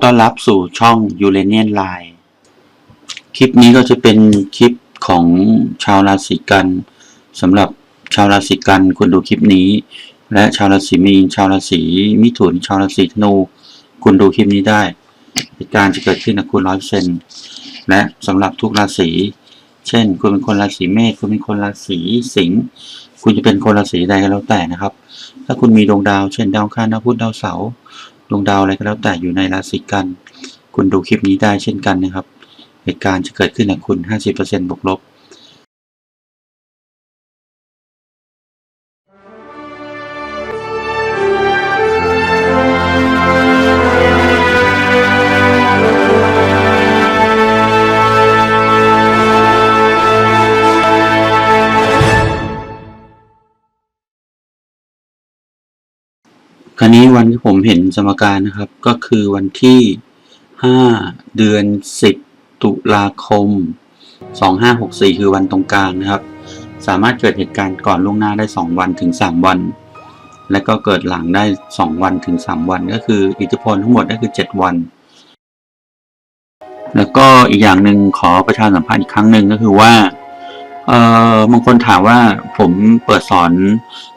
ขอต้อนรับสู่ช่อง u r a n i a n Line คลิปนี้ก็จะเป็นคลิปของชาวราศีกันสำหรับชาวราศีกันควรดูคลิปนี้ และชาวราศีมีนชาวราศีมิถุน ชาวราศีธนูคุณดูคลิปนี้ได้เหตุการณ์จะเกิดขึ้นกับคุณร้อยเซนและสำหรับทุกราศีเช่น คุณเป็นคนราศีเมษคุณเป็นคนราศีสิงห์คุณจะเป็นคนราศีใดก็แล้วแต่นะครับ ถ้าคุณมีดวงดาว เช่นดาวคารดาวพุธดาวเสาร์ ดวงดาวอะไรก็แล้วแต่อยู่ในราศีกัน คุณดูคลิปนี้ได้เช่นกันนะครับ เหตุการณ์จะเกิดขึ้นกับคุณ 50%บวกลบ วันที่ผมเห็นสมการนะครับ ก็คือวันที่ 5 เดือน 10 ตุลาคม 2564 คือวันตรงกลางนะครับ สามารถเกิดเหตุการณ์ก่อนล่วงหน้าได้ 2 วันถึง 3 วัน และก็เกิดหลังได้ 2 วันถึง 3 วัน ก็คืออิทธิพลทั้งหมดก็คือ 7 วัน แล้วก็อีกอย่างหนึ่งขอประชาสัมพันธ์อีกครั้งหนึ่งก็คือว่า เอ่อบางคนถามว่าผมเปิดสอน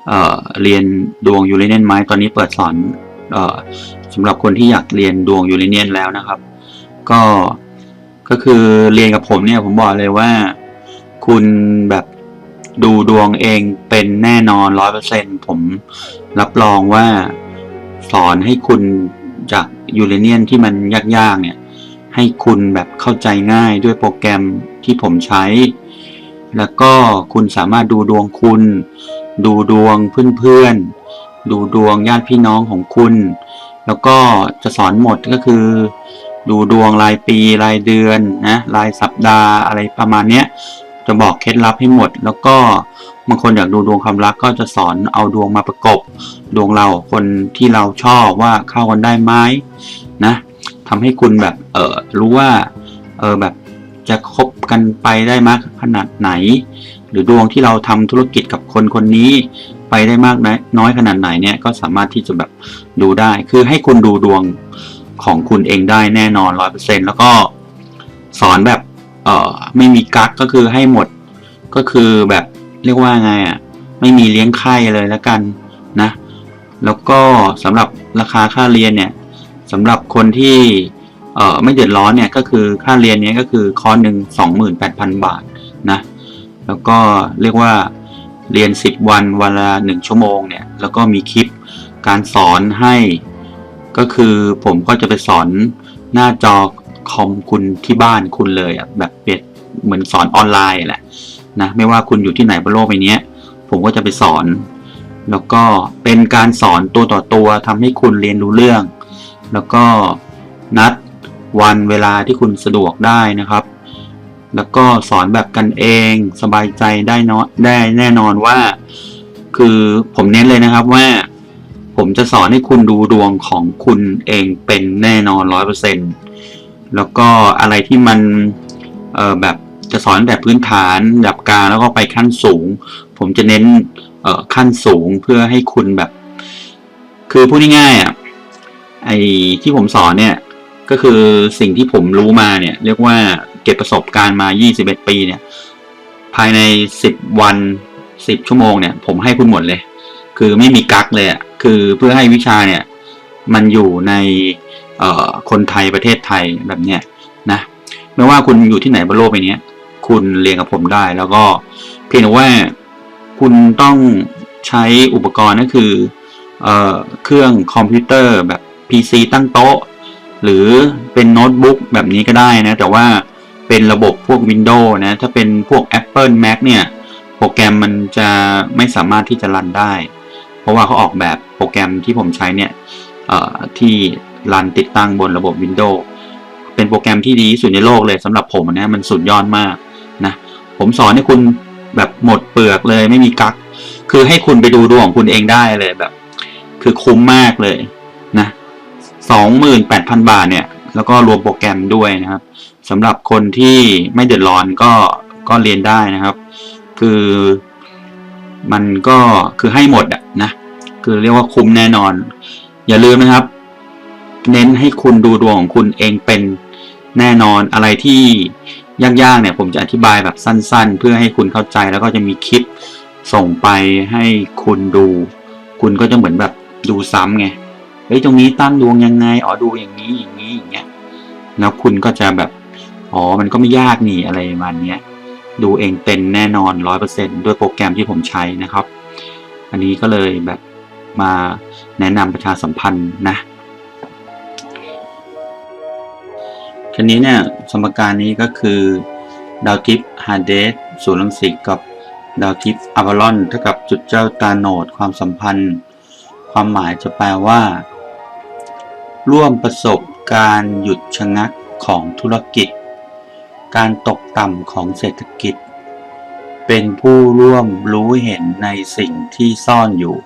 เอ่อเรียนดวงยูเรเนียนไหมตอนนี้เปิดสอนเอ่อสำหรับคนที่อยากเรียนดวงยูเรเนียนแล้วนะครับ ก็ก็คือเรียนกับผมเนี่ยผมบอกเลยว่า คุณแบบดูดวงเองเป็นแน่นอนร้อยเปอร์เซ็นผมรับรองว่าสอนให้คุณจากยูเรเนียนที่มันยากๆเนี่ย ให้คุณแบบเข้าใจง่ายด้วยโปรแกรมที่ผมใช้ แล้วก็คุณสามารถดูดวงคุณ ดูดวงเพื่อนๆ ดูดวงญาติพี่น้องของคุณ แล้วก็จะสอนหมดก็คือ ดูดวงรายปีรายเดือนนะรายสัปดาห์อะไรประมาณเนี้ยจะบอกเคล็ดลับให้หมด แล้วก็บางคนอยากดูดวงความรักก็จะสอนเอาดวงมาประกบ ดวงเราคนที่เราชอบว่าเข้ากันได้ไหมนะทำให้คุณแบบเออรู้ว่าเออแบบจะคบ กันไปได้มากขนาดไหน หรือดวงที่เราทำธุรกิจกับคนคนนี้ ไปได้มากน้อยขนาดไหนเนี่ยก็สามารถที่จะแบบดูได้ คือให้คุณดูดวงของคุณเองได้แน่นอนร้อยเปอร์เซ็นแล้วก็สอนแบบเออไม่มีกักก็คือให้หมดก็คือแบบเรียกว่าไงอะไม่มีเลี้ยงไข้เลยแล้วกันนะ แล้วก็สำหรับราคาค่าเรียนเนี่ยสำหรับคนที่ เอ่อไม่เดือดร้อนเนี่ยก็คือค่าเรียนเนี้ยก็คือคอร์สหนึ่งสองหมื่นแปดพันบาทนะแล้วก็เรียกว่าเรียน 10 วันวันละ1ชั่วโมงเนี่ยแล้วก็มีคลิปการสอนให้ก็คือผมก็จะไปสอนหน้าจอคอมคุณที่บ้านคุณเลยอะแบบเปรียบเหมือนสอนออนไลน์แหละนะไม่ว่าคุณอยู่ที่ไหนบนโลกใบนี้ผมก็จะไปสอน แล้วก็เป็นการสอนตัวต่อตัวทำให้คุณเรียนรู้เรื่อง แล้วก็นัด วันเวลาที่คุณสะดวกได้นะครับ แล้วก็สอนแบบกันเองสบายใจได้เนาะได้แน่นอนว่า คือผมเน้นเลยนะครับว่า ผมจะสอนให้คุณดูดวงของคุณเองเป็นแน่นอนร้อยเปอร์เซ็นแล้วก็อะไรที่มันเออแบบจะสอนแบบพื้นฐานระดับกลางแล้วก็ไปขั้นสูง ผมจะเน้นเออขั้นสูงเพื่อให้คุณแบบ คือพูดง่ายๆอะไอ้ที่ผมสอนเนี่ย ก็คือสิ่งที่ผมรู้มาเนี่ยเรียกว่าเก็บประสบการณ์มา 21 ปีเนี่ย ภายใน 10 วัน 10 ชั่วโมงเนี่ย ผมให้คุณหมดเลย คือไม่มีกักเลยอะคือเพื่อให้วิชาเนี่ย มันอยู่ในคนไทยประเทศไทยแบบเนี้ยนะไม่ว่าคุณอยู่ที่ไหนบนโลกใบนี้คุณเรียนกับผมได้แล้วก็เพียงแต่ว่าคุณต้องใช้อุปกรณ์ก็คือเอเครื่องคอมพิวเตอร์แบบ PC ตั้งโต๊ะ หรือเป็นโน้ตบุ๊กแบบนี้ก็ได้นะ แต่ว่าเป็นระบบพวก Windows นะ ถ้าเป็นพวก Apple Mac เนี่ย โปรแกรมมันจะไม่สามารถที่จะรันได้ เพราะว่าเขาออกแบบโปรแกรมที่ผมใช้เนี่ยที่รันติดตั้งบนระบบ Windows เป็นโปรแกรมที่ดีที่สุดในโลกเลยสำหรับผมนะมันสุดยอดมากนะผมสอนให้คุณแบบหมดเปลือกเลยไม่มีกัก คือให้คุณไปดูดวงของคุณเองได้เลยแบบ คือคุ้มมากเลย นะสองหมื่นแปดพันบาทเนี่ย แล้วก็รวมโปรแกรมด้วยนะครับสำหรับคนที่ไม่เดือดร้อนก็ก็เรียนได้นะครับ คือมันก็คือให้หมดอะนะ คือเรียกว่าคุ้มแน่นอน อย่าลืมนะครับ เน้นให้คุณดูดวงของคุณเองเป็นแน่นอนอะไรที่ยากๆเนี่ยผมจะอธิบายแบบสั้น ๆ เพื่อให้คุณเข้าใจแล้วก็จะมีคลิปส่งไปให้คุณดู คุณก็จะเหมือนแบบดูซ้ำไง เฮ้ยตรงนี้ตั้งดวงยังไงอ๋อดูอย่างนี้อย่างนี้อย่างเงี้ยแล้วคุณก็จะแบบอ๋อมันก็ไม่ยากนี่อะไรประมาณเนี้ยดูเองเป็นแน่นอนร้อยเปอร์เซ็นด้วยโปรแกรมที่ผมใช้นะครับ อันนี้ก็เลยแบบมาแนะนำประชาสัมพันธ์นะทีนี้เนี่ยสมการนี้ก็คือดาวทิพย์ฮาร์เดสศูนย์รังสิตกับดาวทิพย์อาวาลอนเท่ากับจุดเจ้าตาโนดความสัมพันธ์ ความหมายจะแปลว่า ร่วมประสบการหยุดชะงักของธุรกิจ การตกต่ำของเศรษฐกิจ เป็นผู้ร่วมรู้เห็นในสิ่งที่ซ่อนอยู่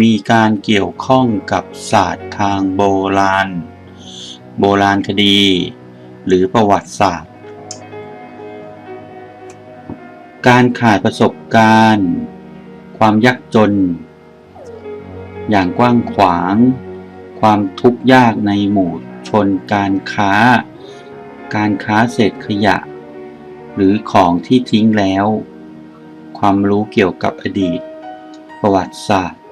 มีการเกี่ยวข้องกับศาสตร์ทางโบราณ โบราณคดี หรือประวัติศาสตร์ การขาดประสบการณ์ ความยากจน อย่างกว้างขวาง ความทุกข์ยากในหมู่ชนการค้า การค้าเศษขยะ หรือของที่ทิ้งแล้ว ความรู้เกี่ยวกับอดีต ประวัติศาสตร์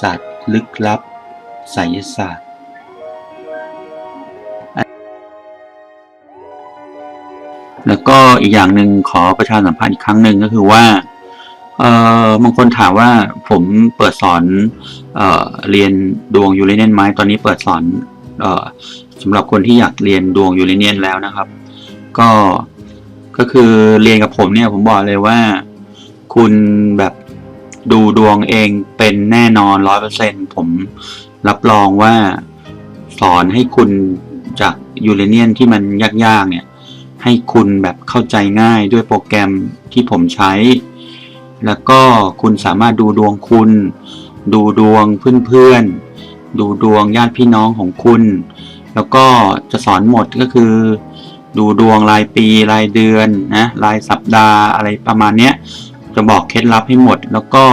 ศาสตร์ลึกลับไสยศาสตร์แล้วก็อีกอย่างหนึ่งขอประชาสัมพันธ์อีกครั้งหนึ่งก็คือว่า เอ่อบางคนถามว่าผมเปิดสอนเอ่อเรียนดวงยูเรเนียนไหมตอนนี้เปิดสอนเอ่อสำหรับคนที่อยากเรียนดวงยูเรเนียนแล้วนะครับ ก็ก็คือเรียนกับผมเนี่ยผมบอกเลยว่าคุณแบบดูดวงเองเป็นแน่นอนร้อยเปอร์เซ็นผมรับรองว่าสอนให้คุณจากยูเรเนียนที่มันยากๆเนี่ยให้คุณแบบเข้าใจง่ายด้วยโปรแกรมที่ผมใช้ แล้วก็คุณสามารถดูดวงคุณ ดูดวงเพื่อนๆ ดูดวงญาติพี่น้องของคุณ แล้วก็จะสอนหมดก็คือ ดูดวงรายปีรายเดือนนะรายสัปดาห์อะไรประมาณเนี้ยจะบอกเคล็ดลับให้หมด แล้วก็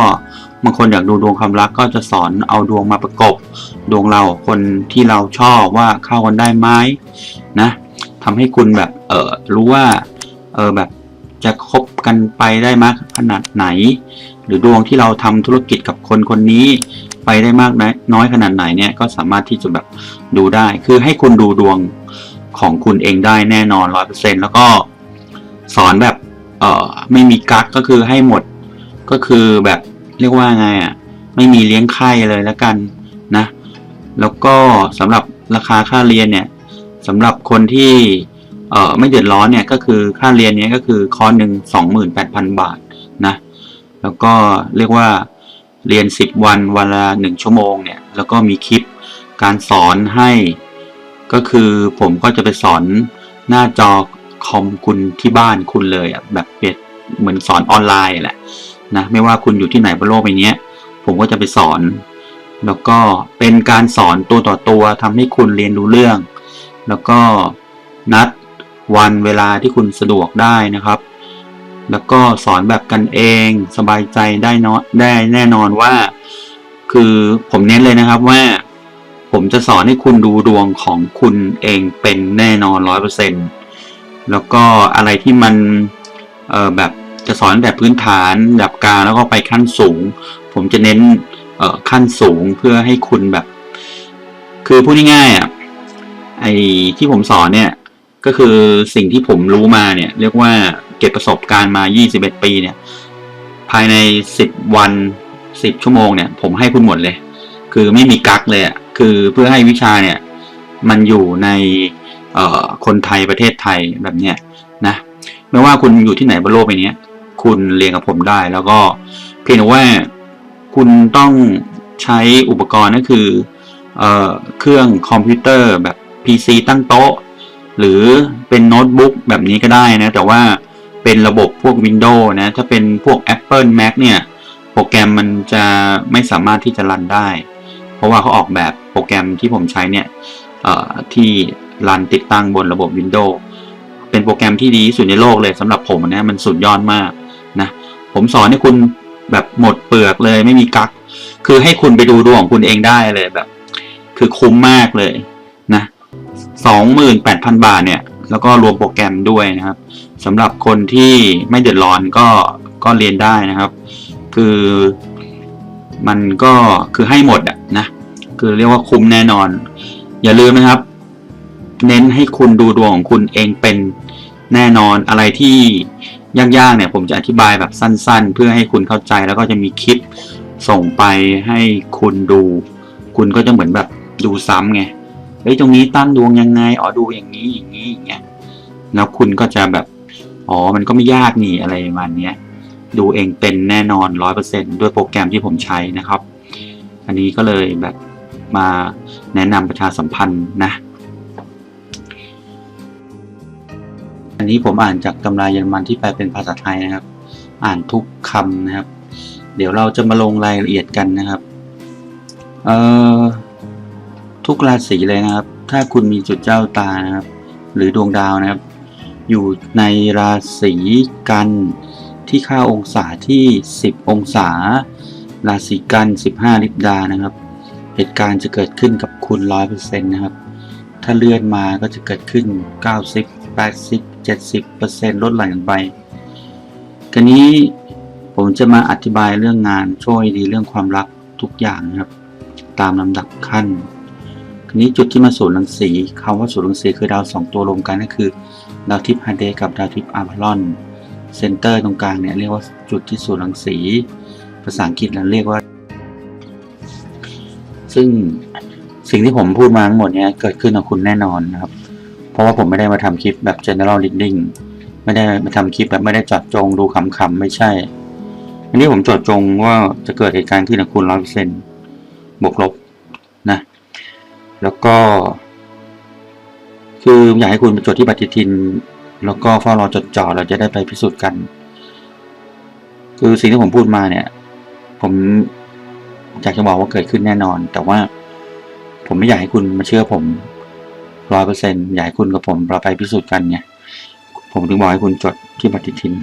บางคนอยากดูดวงความรักก็จะสอนเอาดวงมาประกบ ดวงเราคนที่เราชอบว่าเข้ากันได้ไหมนะทำให้คุณแบบเออรู้ว่าเออแบบ จะคบกันไปได้มากขนาดไหน หรือดวงที่เราทำธุรกิจกับคนคนนี้ ไปได้มากน้อยขนาดไหนเนี่ยก็สามารถที่จะแบบดูได้ คือให้คุณดูดวงของคุณเองได้แน่นอนร้อยเปอร์เซ็นแล้วก็สอนแบบเอ่อไม่มีกักก็คือให้หมดก็คือแบบเรียกว่าไงอะไม่มีเลี้ยงไข้เลยแล้วกันนะ แล้วก็สำหรับราคาค่าเรียนเนี่ยสำหรับคนที่ เอ่อไม่เดือดร้อนเนี่ยก็คือค่าเรียนเนี้ยก็คือคอร์สหนึ่งสองหมื่นแปดพันบาทนะแล้วก็เรียกว่าเรียนสิบวันวันละหนึ่งชั่วโมงเนี่ยแล้วก็มีคลิปการสอนให้ ก็คือผมก็จะไปสอนหน้าจอคอมคุณที่บ้านคุณเลยอะแบบเปรียบเหมือนสอนออนไลน์แหละนะไม่ว่าคุณอยู่ที่ไหนบนโลกใบนี้ผมก็จะไปสอน แล้วก็เป็นการสอนตัวต่อตัวทำให้คุณเรียนรู้เรื่อง แล้วก็นัด วันเวลาที่คุณสะดวกได้นะครับ แล้วก็สอนแบบกันเองสบายใจได้เนาะได้แน่นอนว่า คือผมเน้นเลยนะครับว่า ผมจะสอนให้คุณดูดวงของคุณเองเป็นแน่นอนร้อยเปอร์เซ็นแล้วก็อะไรที่มันเออแบบจะสอนแบบพื้นฐานแบบกลางแล้วก็ไปขั้นสูง ผมจะเน้นเออขั้นสูงเพื่อให้คุณแบบ คือพูดง่ายๆอะไอที่ผมสอนเนี่ย ก็คือสิ่งที่ผมรู้มาเนี่ย เรียกว่าเก็บประสบการณ์มา 21 ปีเนี่ย ภายใน 10 วัน 10 ชั่วโมงเนี่ย ผมให้คุณหมดเลย คือไม่มีกักเลยอะคือเพื่อให้วิชาเนี่ย มันอยู่ในคนไทยประเทศไทยแบบเนี้ยนะไม่ว่าคุณอยู่ที่ไหนบนโลกใบนี้คุณเรียนกับผมได้ แล้วก็เพียงแต่ว่าคุณต้องใช้อุปกรณ์ก็คือเอเครื่องคอมพิวเตอร์แบบ PC ตั้งโต๊ะ หรือเป็นโน้ตบุ๊กแบบนี้ก็ได้นะ แต่ว่าเป็นระบบพวก Windows นะ ถ้าเป็นพวก Apple Mac เนี่ย โปรแกรมมันจะไม่สามารถที่จะรันได้ เพราะว่าเขาออกแบบโปรแกรมที่ผมใช้เนี่ยที่รันติดตั้งบนระบบ Windows เป็นโปรแกรมที่ดีที่สุดในโลกเลยสำหรับผมนะมันสุดยอดมากนะผมสอนให้คุณแบบหมดเปลือกเลยไม่มีกัก คือให้คุณไปดูดวงของคุณเองได้เลยแบบ คือคุ้มมากเลย นะสองหมื่นแปดพันบาทเนี่ย แล้วก็รวมโปรแกรมด้วยนะครับสำหรับคนที่ไม่เดือดร้อนก็ก็เรียนได้นะครับ คือมันก็คือให้หมดอะนะ คือเรียกว่าคุ้มแน่นอน อย่าลืมนะครับ เน้นให้คุณดูดวงของคุณเองเป็นแน่นอนอะไรที่ยากๆเนี่ยผมจะอธิบายแบบสั้น ๆ เพื่อให้คุณเข้าใจแล้วก็จะมีคลิปส่งไปให้คุณดู คุณก็จะเหมือนแบบดูซ้ำไง เฮ้ยตรงนี้ตั้งดวงยังไงอ๋อดูอย่างนี้อย่างนี้อย่างเงี้ยแล้วคุณก็จะแบบอ๋อมันก็ไม่ยากนี่อะไรประมาณเนี้ยดูเองเป็นแน่นอนร้อยเปอร์เซ็นด้วยโปรแกรมที่ผมใช้นะครับ อันนี้ก็เลยแบบมาแนะนำประชาสัมพันธ์นะ อันนี้ผมอ่านจากตำราเยอรมันที่แปลเป็นภาษาไทยนะครับ อ่านทุกคำนะครับ เดี๋ยวเราจะมาลงรายละเอียดกันนะครับ เอ่อ ทุกราศีเลยนะครับ ถ้าคุณมีจุดเจ้าตานะครับ หรือดวงดาวนะครับ อยู่ในราศีกันที่ค่าองศาที่ 10 องศา ราศีกัน 15 ลิบดานะครับ เหตุการณ์จะเกิดขึ้นกับคุณ 100%นะครับ ถ้าเลื่อนมาก็จะเกิดขึ้น 90 80 70%ลดหลั่นกันไปกันนี้ผมจะมาอธิบายเรื่องงานช่วยดีเรื่องความรักทุกอย่างนะครับ ตามลำดับขั้น นี้จุดที่มาสูนย์รังสีคำว่าสูนย์รังสีคือดาวสองตัวรวมกันก็คือดาวทิพย์ฮาเดกับดาวทิพย์อาร์บารอนเซนเตอร์ตรงกลางเนี่ยเรียกว่าจุดที่สูนย์รังสี ภาษาอังกฤษเราเรียกว่า ซึ่งสิ่งที่ผมพูดมาทั้งหมดเนี้ยเกิดขึ้นกับคุณแน่นอนนะครับ เพราะว่าผมไม่ได้มาทำคลิปแบบ general reading ไม่ได้มาทำคลิปแบบไม่ได้จอดจงดูคำๆไม่ใช่ อันนี้ผมจอดจงว่าจะเกิดเหตุการณ์ขึ้นกับคุณร้อยเปอร์เซ็นต์บวกลบนะ แล้วก็ คืออยากให้คุณไปจดที่ปฏิทิน แล้วก็เฝ้ารอจดจ่อเราจะได้ไปพิสูจน์กัน คือสิ่งที่ผมพูดมาเนี่ย ผมอยากจะบอกว่าเกิดขึ้นแน่นอน แต่ว่าผมไม่อยากให้คุณมาเชื่อผมร้อยเปอร์เซ็นอยากให้คุณกับผมเราไปพิสูจน์กันไงผมถึงบอกให้คุณจดที่ปฏิทิน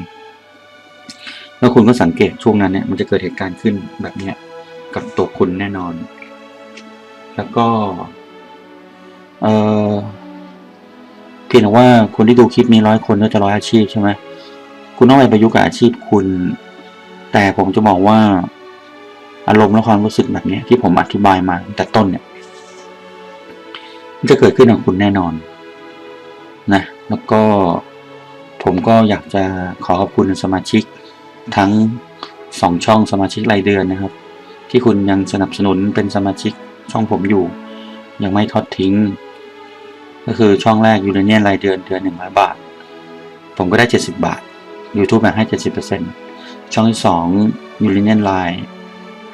แล้วคุณก็สังเกตช่วงนั้นเนี่ยมันจะเกิดเหตุการณ์ขึ้นแบบเนี้ยกับตัวคุณแน่นอน แล้วก็ เออเพียงแต่ว่าคนที่ดูคลิปนี้ร้อยคนก็จะร้อยอาชีพใช่ไหมคุณต้องไปประยุกต์กับอาชีพคุณ แต่ผมจะบอกว่า อารมณ์และความรู้สึกแบบนี้ที่ผมอธิบายมาแต่ต้นเนี่ยจะเกิดขึ้นกับคุณแน่นอนนะแล้วก็ผมก็อยากจะขอขอบคุณสมาชิกทั้งสองช่องสมาชิกรายเดือนนะครับ ที่คุณยังสนับสนุนเป็นสมาชิกช่องผมอยู่ ยังไม่ทอดทิ้ง ก็คือช่องแรกยูเรเนียนรายเดือนเดือนหนึ่งร้อยบาท ผมก็ได้เจ็ดสิบบาท YouTube แบ่งให้เจ็ดสิบเปอร์เซ็นช่องที่สองยูเรเนียนไลน์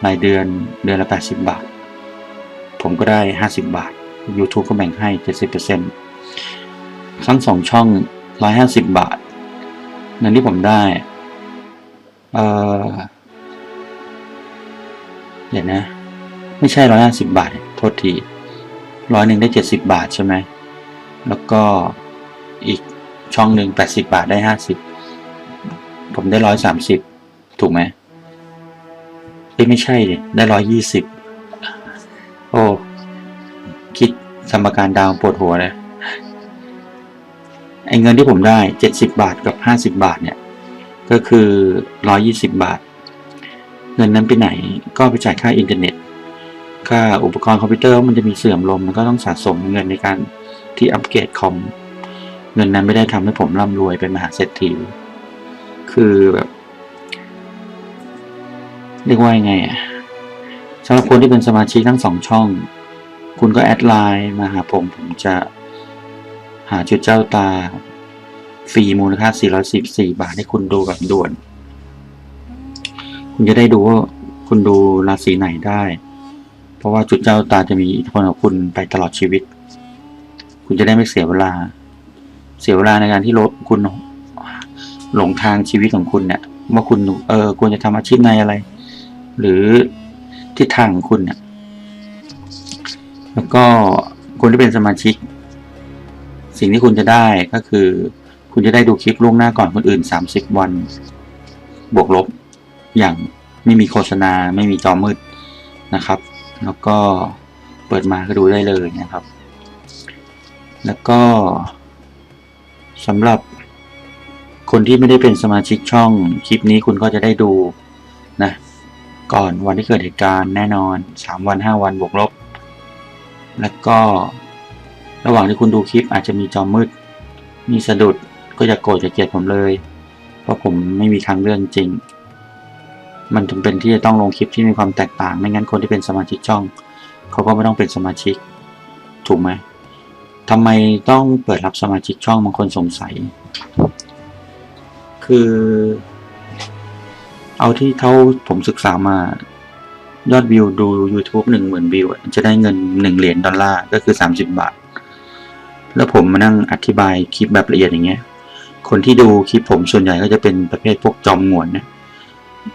รายเดือนเดือนละแปดสิบบาท ผมก็ได้ห้าสิบบาท YouTube ก็แบ่งให้เจ็ดสิบเปอร์เซ็นทั้งสองช่องร้อยห้าสิบบาทเงินที่ผมได้ เออเดี๋ยวนะ ไม่ใช่ร้อยห้าสิบบาท โทษทีร้อยหนึ่งได้เจ็ดสิบบาทใช่ไหม แล้วก็อีกช่องหนึ่งแปดสิบาทได้ห้าสิบผมได้ร้อยสามสิบถูกไหมเอ้ยไม่ใช่ดิได้ร้อยยี่สิบโอ้ คิดสมการดาวปวดหัวเลยไอ้เงินที่ผมได้เจ็ดสิบาทกับห้าสิบาทเนี่ย ก็คือร้อยี่สิบาท เงินนั้นไปไหนก็ไปจ่ายค่าอินเทอร์เน็ต ค่าอุปกรณ์คอมพิวเตอร์มันจะมีเสื่อมลมมันก็ต้องสะสมเงินในการ ที่อัปเกรดคอม เงินนั้นไม่ได้ทำให้ผมร่ำรวยเป็นมหาเศรษฐี คือแบบเรียกว่ายังไงอะสำหรับคนที่เป็นสมาชิกทั้งสองช่อง คุณก็แอดไลน์มาหาผม ผมจะหาจุดเจ้าตาฟรีมูลค่า 414 บาทให้คุณดูแบบด่วน คุณจะได้ดูว่าคุณดูราศีไหนได้ เพราะว่าจุดเจ้าตาจะมีอิทธิพลกับคุณไปตลอดชีวิต คุณจะได้ไม่เสียเวลา เสียเวลาในการที่ลดคุณหลงทางชีวิตของคุณเนี่ยว่าคุณเออควรจะทำอาชีพในอะไร หรือทิศทางของคุณเนี่ยแล้วก็คนที่เป็นสมาชิก สิ่งที่คุณจะได้ก็คือ คุณจะได้ดูคลิปล่วงหน้าก่อนคนอื่น 30 วัน บวกลบ อย่างไม่มีโฆษณา ไม่มีจอมืดนะครับ แล้วก็เปิดมาก็ดูได้เลยนะครับ แล้วก็สำหรับคนที่ไม่ได้เป็นสมาชิกช่องคลิปนี้คุณก็จะได้ดูนะก่อนวันที่เกิดเหตุการณ์แน่นอนสามวันห้าวันบวกลบ แล้วก็ระหว่างที่คุณดูคลิปอาจจะมีจอมืด มีสะดุดก็อย่าโกรธอย่าเกลียดผมเลย เพราะผมไม่มีทางเลื่อกจริง มันจำเป็นที่จะต้องลงคลิปที่มีความแตกต่าง ไม่งั้นคนที่เป็นสมาชิกช่อง เขาก็ไม่ต้องเป็นสมาชิก ถูกไหม ทำไมต้องเปิดรับสมาชิกช่องบางคนสงสัย คือ เอาที่เท่าผมศึกษามายอดวิวดู YouTube หนึ่งหมื่นวิว จะได้เงินหนึ่งเหรียญดอลลาร์ก็คือสามสิบบาท แล้วผมมานั่งอธิบายคลิปแบบละเอียดอย่างเงี้ย คนที่ดูคลิปผมส่วนใหญ่ก็จะเป็นประเภทพวกจอมงวนนะ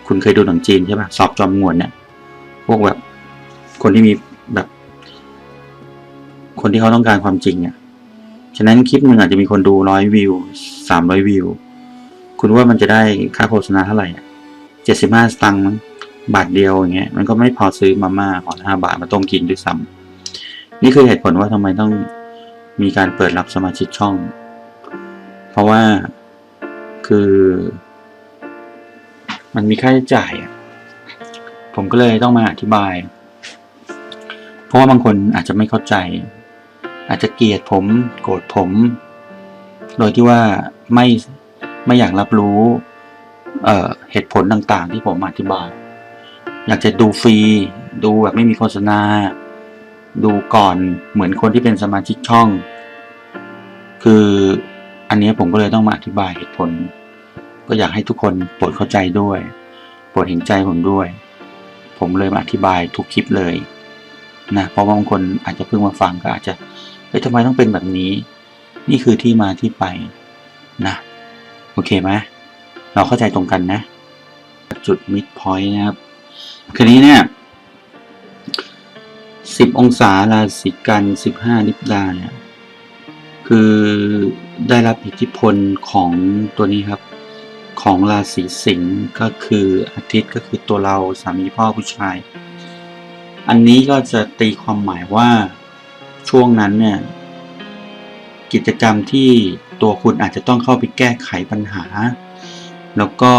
คุณเคยดูหนังจีนใช่ปะสอบจอมงวนเนี่ย พวกแบบคนที่มีแบบ คนที่เขาต้องการความจริงอะฉะนั้นคลิปหนึ่งอาจจะมีคนดูร้อยวิวสามร้อยวิว คุณว่ามันจะได้ค่าโฆษณาเท่าไหร่เจ็ดสิบห้าสตังค์บาทเดียวอย่างเงี้ยมันก็ไม่พอซื้อมาม่าขอห้าบาทมาต้มกินด้วยซ้ำนี่คือเหตุผลว่าทำไมต้องมีการเปิดรับสมาชิกช่อง เพราะว่าคือ มันมีค่าใช้จ่ายผมก็เลยต้องมาอธิบาย เพราะว่าบางคนอาจจะไม่เข้าใจ อาจจะเกลียดผม โกรธผม โดยที่ว่าไม่ไม่อยากรับรู้เเหตุผลต่างๆ ที่ผมอธิบาย อยากจะดูฟรี ดูแบบไม่มีโฆษณา ดูก่อนเหมือนคนที่เป็นสมาชิกช่อง คืออันนี้ผมก็เลยต้องมาอธิบายเหตุผล ก็อยากให้ทุกคนโปรดเข้าใจด้วย โปรดเห็นใจผมด้วย ผมเลยมาอธิบายทุกคลิปเลย นะเพราะว่าบางคนอาจจะเพิ่งมาฟังก็อาจจะเฮ้ยทำไมต้องเป็นแบบนี้ นี่คือที่มาที่ไปนะโอเคไหมเราเข้าใจตรงกันนะ จุดมิดพอยต์นะครับคืนนี้เนี่ยสิบองศาราศีกันสิบห้าลิบดาเนี่ยคือได้รับอิทธิพลของตัวนี้ครับของราศีสิงห์ก็คืออาทิตย์ก็คือตัวเราสามีพ่อผู้ชาย อันนี้ก็จะตีความหมายว่าช่วงนั้นเนี่ยกิจกรรมที่ตัวคุณอาจจะต้องเข้าไปแก้ไขปัญหา แล้วก็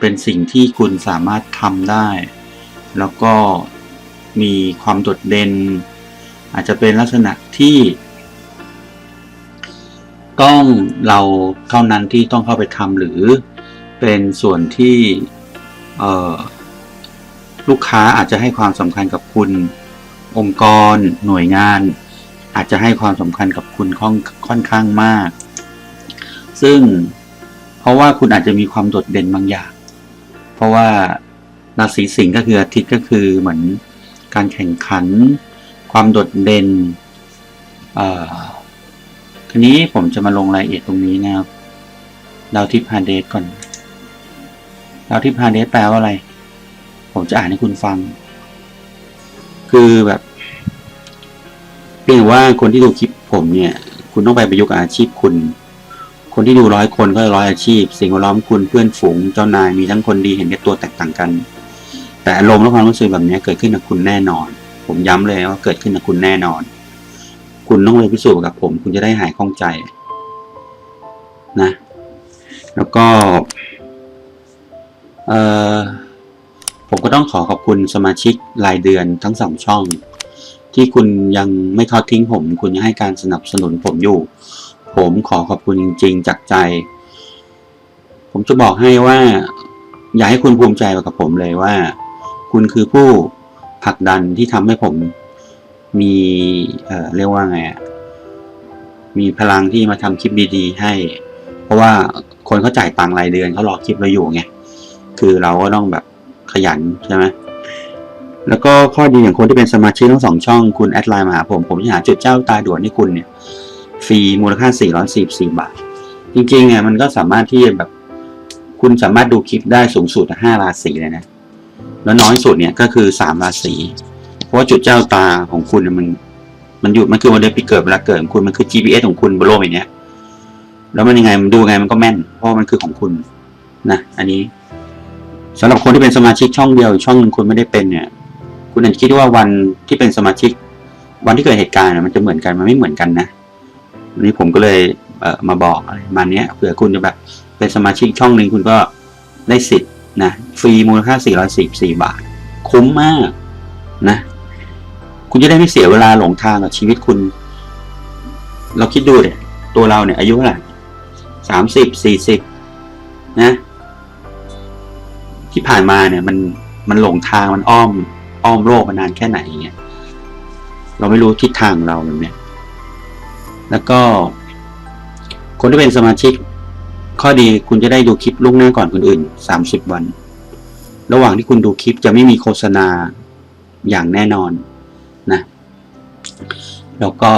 เป็นสิ่งที่คุณสามารถทำได้ แล้วก็มีความโดดเด่น อาจจะเป็นลักษณะที่ต้องเราเท่านั้นที่ต้องเข้าไปทำหรือเป็นส่วนที่เอ่อ ลูกค้าอาจจะให้ความสำคัญกับคุณ องค์กร หน่วยงาน อาจจะให้ความสำคัญกับคุณค่อนค่อนข้างมาก ซึ่งเพราะว่าคุณอาจจะมีความโดดเด่นบางอย่าง เพราะว่าราศีสิงห์ก็คืออาทิตย์ก็คือเหมือนการแข่งขัน ความโดดเด่นอ่อทีนี้ผมจะมาลงรายละเอียดตรงนี้นะครับดาวทิพย์ฮาเดสก่อนดาวทิพย์ฮาเดสแปลว่าอะไร ผมจะอ่านให้คุณฟัง คือแบบเพียงแต่ว่าคนที่ดูคลิปผมเนี่ย คุณต้องไปประยุกต์อาชีพคุณ คนที่ดูร้อยคนก็ร้อยอาชีพ สิ่งแวดล้อมคุณเพื่อนฝูงเจ้านายมีทั้งคนดีเห็นแก่ตัวแตกต่างกัน แต่อารมณ์และความรู้สึกแบบนี้เกิดขึ้นกับคุณแน่นอน ผมย้ำเลยว่าเกิดขึ้นกับคุณแน่นอน คุณต้องไปพิสูจน์กับผม คุณจะได้หายข้องใจนะ แล้วก็ เอ่อ ผมก็ต้องขอขอบคุณสมาชิกรายเดือนทั้งสองช่อง ที่คุณยังไม่ทอดทิ้งผม คุณยังให้การสนับสนุนผมอยู่ ผมขอขอบคุณจริง ๆ จากใจ ผมจะบอกให้ว่า อยากให้คุณภูมิใจกับผมเลยว่า คุณคือผู้ผลักดันที่ทำให้ผมมีเอ่อเรียกว่าไงมีพลังที่มาทำคลิปดีๆให้ เพราะว่าคนเขาจ่ายตังค์รายเดือนเขารอคลิปเราอยู่ไงคือเราก็ต้องแบบ ขยันใช่ไหมแล้วก็ข้อดีอย่างคนที่เป็นสมาชิกทั้งสองช่องคุณแอดไลน์มาหาผมผมจะหาจุดเจ้าตาด่วนให้คุณเนี่ยฟรีมูลค่า 444 บาท จริงๆอะมันก็สามารถที่จะแบบ คุณสามารถดูคลิปได้สูงสุด5ราศีเลยนะ แล้วน้อยสุดเนี่ยก็คือ 3 ราศี เพราะว่าจุดเจ้าตาของคุณมันมันอยู่มันคือวันเดือนปีเกิดเวลาเกิดของคุณมันคือ GPS ของคุณบนโลกใบเนี้ย แล้วมันยังไงมันดูไงมันก็แม่น เพราะมันคือของคุณนะอันนี้ สำหรับคนที่เป็นสมาชิกช่องเดียวช่องหนึ่งคุณไม่ได้เป็นเนี่ย คุณอาจจะคิดว่าวันที่เป็นสมาชิก วันที่เกิดเหตุการณ์มันจะเหมือนกันมันไม่เหมือนกันนะวันนี้ผมก็เลยเมาบอกอะไรมาเนี้ยเผื่อคุณจะแบบเป็นสมาชิกช่องหนึ่งคุณก็ได้สิทธิ์นะฟรีมูลค่า 444 บาท คุ้มมากนะ คุณจะได้ไม่เสียเวลาหลงทางกับชีวิตคุณ เราคิดดูเลยตัวเราเนี่ยอายุเท่าไหร่สามสิบสี่สิบนะ ที่ผ่านมาเนี่ยมันมันหลงทางมันอ้อมอ้อมโลกมานานแค่ไหนอย่างเงี้ยเราไม่รู้ทิศทางเราแบบเนี้ยแล้วก็ คนที่เป็นสมาชิก ข้อดีคุณจะได้ดูคลิปล่วงหน้าก่อนคนอื่นสามสิบวัน ระหว่างที่คุณดูคลิปจะไม่มีโฆษณาอย่างแน่นอนนะ แล้วก็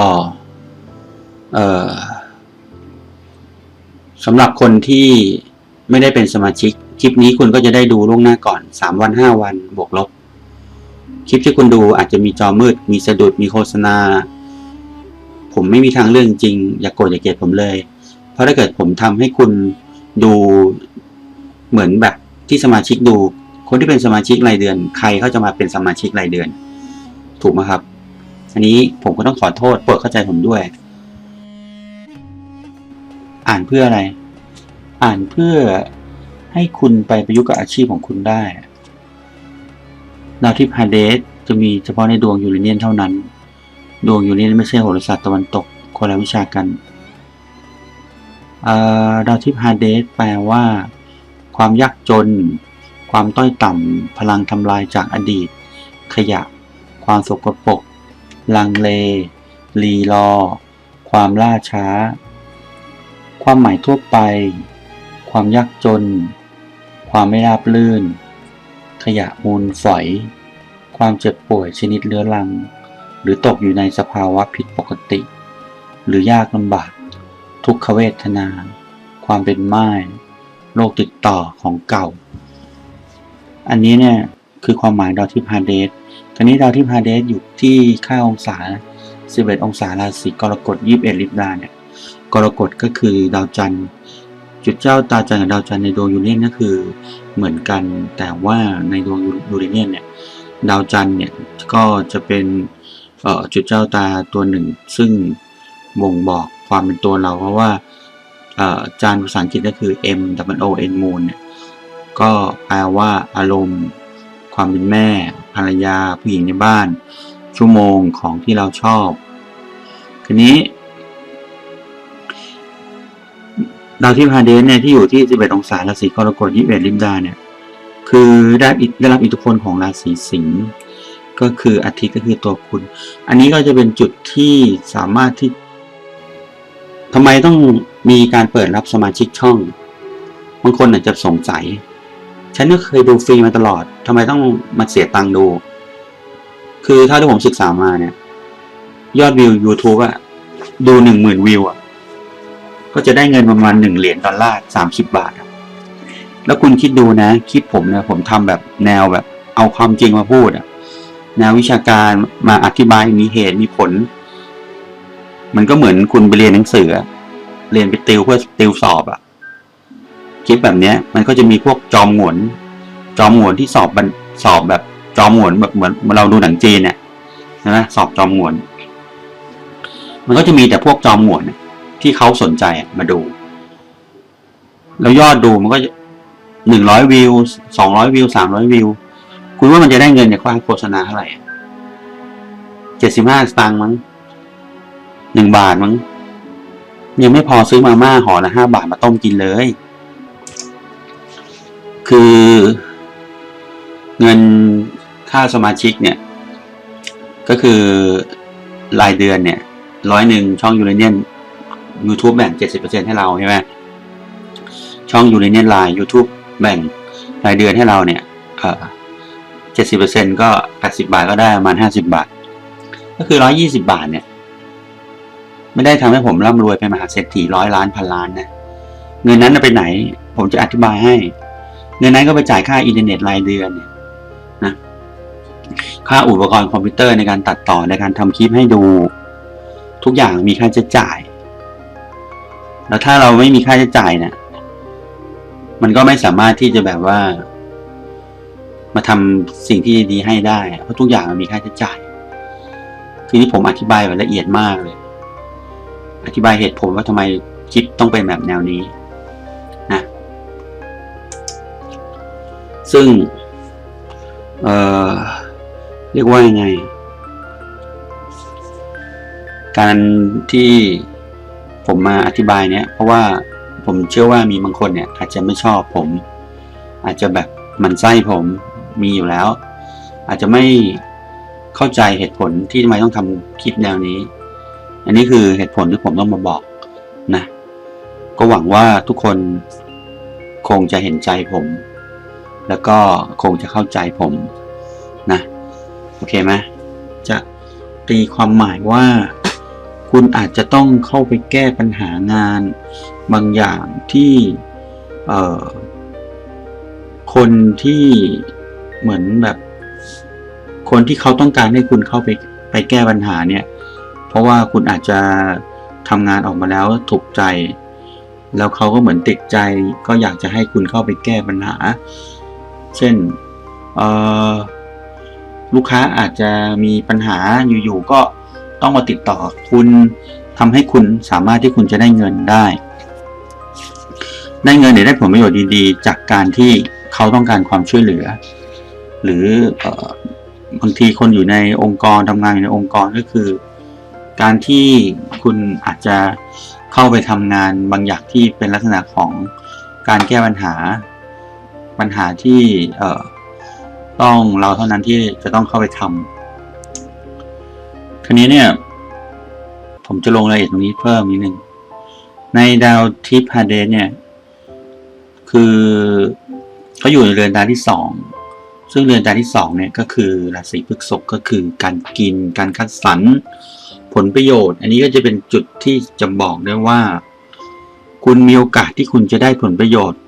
เออสำหรับคนที่ไม่ได้เป็นสมาชิก คลิปนี้คุณก็จะได้ดูล่วงหน้าก่อนสามวันห้าวันบวกลบ คลิปที่คุณดูอาจจะมีจอมืด มีสะดุด มีโฆษณา ผมไม่มีทางเรื่องจริง อย่ากโกรธอย่าเกลียดผมเลย เพราะถ้าเกิดผมทำให้คุณดูเหมือนแบบที่สมาชิกดู คนที่เป็นสมาชิกรายเดือน ใครเขาจะมาเป็นสมาชิกรายเดือน ถูกไหมครับ อันนี้ผมก็ต้องขอโทษโปรดเข้าใจผมด้วย อ่านเพื่ออะไร อ่านเพื่อ ให้คุณไปประยุกต์กับอาชีพของคุณได้ดาวทิพย์ฮาเดสจะมีเฉพาะในดวงยูเรเนียนเท่านั้น ดวงยูเรเนียนไม่ใช่โหราศาสตร์ตะวันตกคนละวิชากันดาวทิพย์ฮาเดสแปลว่า ความยากจน ความต้อยต่ำพลังทำลายจากอดีต ขยะ ความสกปรกลังเลรีรอ ความล่าช้า ความหมายทั่วไป ความยากจน ความไม่ราบรื่น ขยะมูลฝอย ความเจ็บป่วยชนิดเรื้อรัง หรือตกอยู่ในสภาวะผิดปกติ หรือยากลำบาก ทุกขเวทนา ความเป็นไม้โรคติดต่อของเก่า อันนี้เนี่ยคือความหมายดาวทิพย์ฮาเดสตอนนี้ดาวทิพย์ฮาเดสอยู่ที่ค่าองศา 11 องศาราศีกรกฎ 21 ลิบดาเนี่ย กรกฎก็คือดาวจันทร์ จุดเจ้าตาจันทร์กับดาวจันทร์ในดวงยูเรเนียนก็คือเหมือนกัน แต่ว่าในดวงยูเรเนียนเนี่ยดาวจันทร์เนี่ยก็จะเป็นจุดเจ้าตาตัวหนึ่ง ซึ่งบ่งบอกความเป็นตัวเรา เพราะว่าจานภาษาอังกฤษก็คือ M W O N moon เนี่ยก็แปลว่าอารมณ์ ความเป็นแม่ ภรรยาผู้หญิงในบ้าน ชั่วโมงของที่เราชอบ ทีนี้ ดาวที่พาเดนเนี่ยที่อยู่ที่ 11 องศาราศีกรกฎ21ลิมดาเนี่ยคือได้ได้รับอิทธิพลของราศีสิงห์ก็คืออาทิตย์ก็คือตัวคุณ อันนี้ก็จะเป็นจุดที่สามารถที่ทำไมต้องมีการเปิดรับสมาชิกช่องบางคนอาจจะสงสัย ฉันก็เคยดูฟรีมาตลอดทำไมต้องมาเสียตังค์ดู คือเท่าที่ผมศึกษามาเนี่ย ยอดวิว YouTube อะดูหนึ่งหมื่นวิวอะ ก็จะได้เงินประมาณหนึ่งเหรียญดอลลาร์สามสิบบาท แล้วคุณคิดดูนะคลิปผมเนี่ยผมทำแบบแนวแบบ เอาความจริงมาพูดอะแนววิชาการมาอธิบายมีเหตุมีผล มันก็เหมือนคุณไปเรียนหนังสือ เรียนไปติวเพื่อติวสอบอะคลิปแบบเนี้ย มันก็จะมีพวกจอมหวนจอมหวนที่สอบบันสอบแบบจอมหวนแบบเหมือนเราดูหนังจีนเนี่ยใช่ไหมสอบจอมหวน มันก็จะมีแต่พวกจอมหวนเนี่ย ที่เขาสนใจมาดู แล้วยอดดูมันก็หนึ่งร้อยวิวสองร้อยวิวสามร้อยวิว คุณว่ามันจะได้เงินจากการโฆษณาเท่าไหร่เจ็ดสิบห้าสตางค์มั้งหนึ่งบาทมั้งยังไม่พอซื้อมาม่าห่อละห้าบาทมาต้มกินเลย คือเงินค่าสมาชิกเนี่ย ก็คือรายเดือนเนี่ยร้อยหนึ่งช่องยูเรเนียน YouTube แบ่งเจ็ดสิบเปอร์เซ็นให้เราใช่ไหมช่องยูเรเนียนไลน์ YouTube แบ่งรายเดือนให้เราเนี่ยเจ็ดสิบเปอร์เซ็นก็แปดสิบาทก็ได้ประมาณห้าสิบาท ก็คือร้อยี่สิบาทเนี่ย ไม่ได้ทำให้ผมร่ำรวยเป็นมหาเศรษฐีร้อยล้านพันล้านนะเงินนั้นไปไหน ผมจะอธิบายให้ เงินนั้นก็ไปจ่ายค่าอินเทอร์เน็ตรายเดือนเนี่ยนะค่าอุปกรณ์คอมพิวเตอร์ในการตัดต่อในการทำคลิปให้ดู ทุกอย่างมีค่าใช้จ่าย แล้วถ้าเราไม่มีค่าใช้จ่ายเนี่ยมันก็ไม่สามารถที่จะแบบว่า มาทำสิ่งที่ดีให้ได้ เพราะทุกอย่างมันมีค่าใช้จ่าย ทีนี้ผมอธิบายแบบละเอียดมากเลย อธิบายเหตุผลว่าทำไมคิดต้องเป็นแบบแนวนี้นะซึ่ง เอ่อ เรียกว่ายังไง การที่ ผมมาอธิบายเนี่ยเพราะว่าผมเชื่อว่ามีบางคนเนี่ยอาจจะไม่ชอบผม อาจจะแบบมันไส้ผมมีอยู่แล้ว อาจจะไม่เข้าใจเหตุผลที่ทำไมต้องทำคลิปแนวนี้ อันนี้คือเหตุผลที่ผมต้องมาบอกนะ ก็หวังว่าทุกคนคงจะเห็นใจผม แล้วก็คงจะเข้าใจผมนะ โอเคไหมจะตีความหมายว่า คุณอาจจะต้องเข้าไปแก้ปัญหางานบางอย่างที่คนที่เหมือนแบบ คนที่เขาต้องการให้คุณเข้าไปไปแก้ปัญหาเนี่ย เพราะว่าคุณอาจจะทำงานออกมาแล้วถูกใจ แล้วเขาก็เหมือนติดใจก็อยากจะให้คุณเข้าไปแก้ปัญหา เช่นลูกค้าอาจจะมีปัญหาอยู่ๆก็ ต้องมาติดต่อคุณทำให้คุณสามารถที่คุณจะได้เงินได้ ได้เงินหรือได้ผลประโยชน์ดีๆ จากการที่เขาต้องการความช่วยเหลือ หรืออบางทีคนอยู่ในองค์กรทำงานอยู่ในองค์กรก็คือ การที่คุณอาจจะเข้าไปทำงานบางอย่างที่เป็นลักษณะของการแก้ปัญหาปัญหาที่ต้องเราเท่านั้นที่จะต้องเข้าไปทำ ทีนี้เนี่ย ผมจะลงรายละเอียดตรงนี้เพิ่มนิดนึง ในดาวทิพย์ฮาเดสเนี่ย คือเขาอยู่ในเรือนดาวที่สอง ซึ่งเรือนดาวที่สองเนี่ยก็คือราศีพฤษภก็คือการกิน การคัดสรร ผลประโยชน์ อันนี้ก็จะเป็นจุดที่จะบอกได้ว่า คุณมีโอกาสที่คุณจะได้ผลประโยชน์